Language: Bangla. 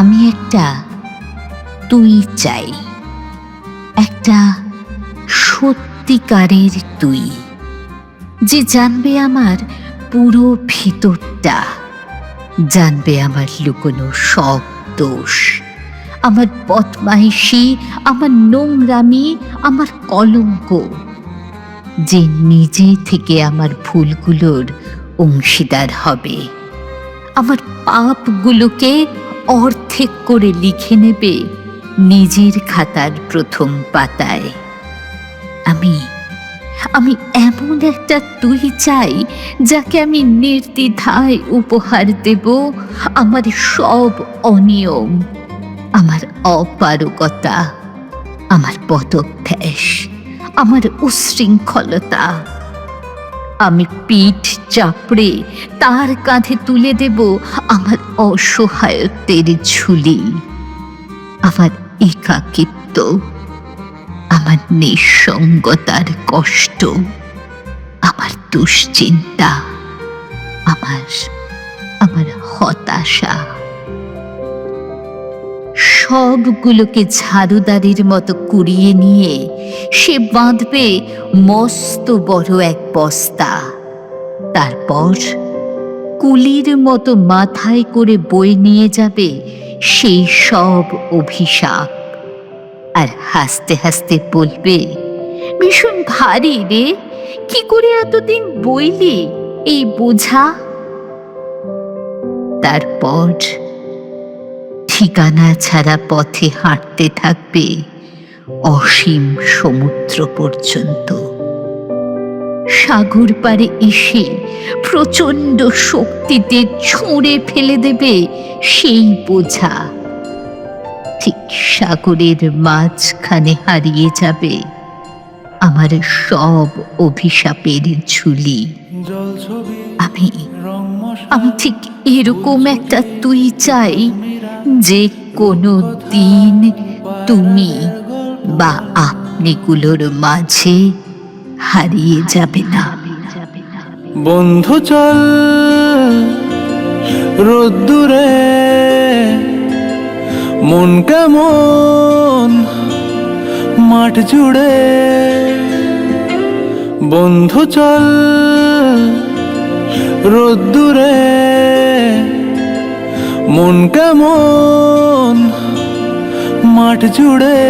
একটা, তুই চাই। একটা সত্যিকারের তুই, যে জানবে আমার পুরো ভিতরটা, জানবে আমার লুকোনো সব দোষ, আমার বদমাইশি, আমার নোংরামি, আমার কলঙ্ক, যে নিজে থেকে আমার ভুলগুলোর অংশীদার হবে। আমার পাপগুলোকে অর্ধেক করে লিখে নেবে নিজের খাতার প্রথম পাতায়। আমি আমি এমন একটা তুই চাই যাকে আমি নির্দ্বিধায় উপহার দেব আমার সব অনিয়ম, আমার অপারগতা, আমার পদভ্যাস, আমার উশৃঙ্খলতা। আমি পিঠ চাপড়ে তার কাঁধে তুলে দেব আমার অসহায়ত্বের ঝুলি। আমার একাকিত্ব, আমার নিঃসঙ্গতার কষ্ট, আমার দুশ্চিন্তা, আমার আমার হতাশা। সবগুলোকে ঝাড়ুদারির মতো কুড়িয়ে নিয়ে সে বাঁধবে মস্ত বড় এক বস্তা। তারপর কুলির মতো মাথায় করে বয়ে নিয়ে যাবে সেই সব অভিশাপ। আর হাসতে হাসতে বলবে, ভীষণ ভারী রে, কি করে এতদিন বইলি, এই বোঝা? তারপর ঠিকানা ছাড়া পথে হাঁটতে থাকবে অসীম সমুদ্র পর্যন্ত। সাগর পারে এসে প্রচণ্ড শক্তিতে ছুঁড়ে ফেলে দেবে সেই বোঝা। ঠিক সাগরের মাঝখানে হারিয়ে যাবে আমার সব অভিশাপের ঝুলি। আমি আমি ঠিক এরকম একটা তুই চাই যে কোনো দিন তুমি বা আপনিগুলোর মাঝে হারিয়ে যাবে না। বন্ধু চল রোদ্দুরে মন কেমন, মাঠ জুড়ে। বন্ধু চল রোদ্দুরে মন কেমন, মাঠ জুড়ে।